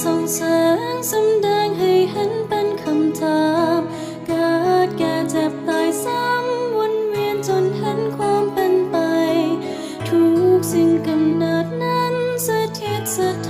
ส่องแสงสำแดงให้เห็นเป็นคำถามเกิดแก่เจ็บตายซ้ำวนเวียนจนเห็นความเป็นไป ทุกสิ่งกำเนิดนั้นสถิตสถิ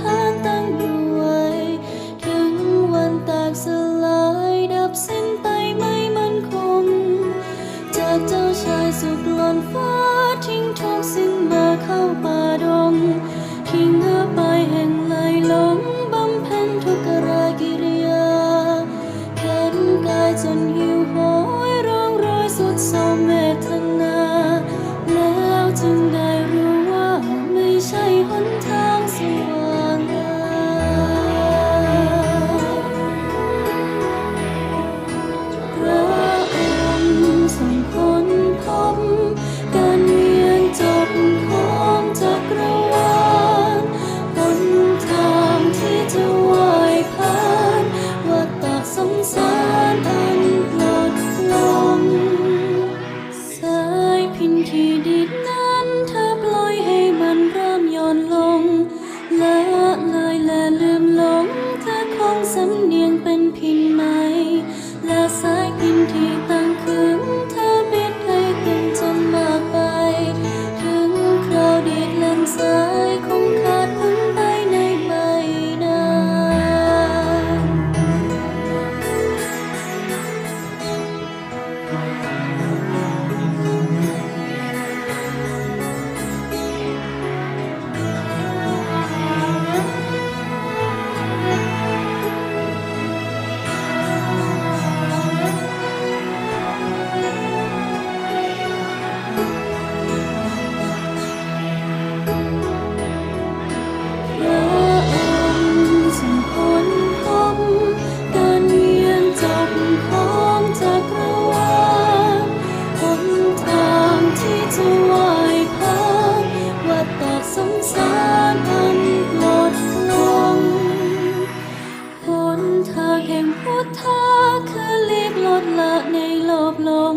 เธอคือเลีกลดละในโลบลง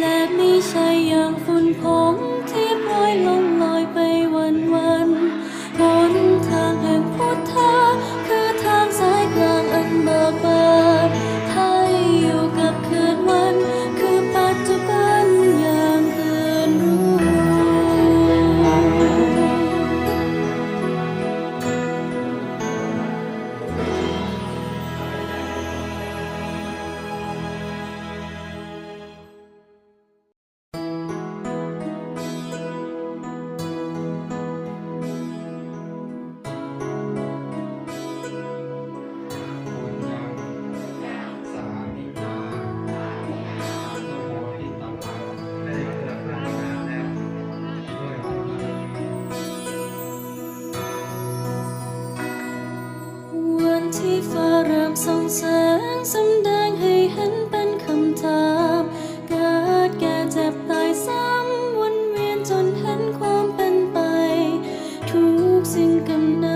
และไม่ใช่อย่างฝุ่นผงที่โปรยลง ความเป็นไป ทุกสิ่งกำเนิด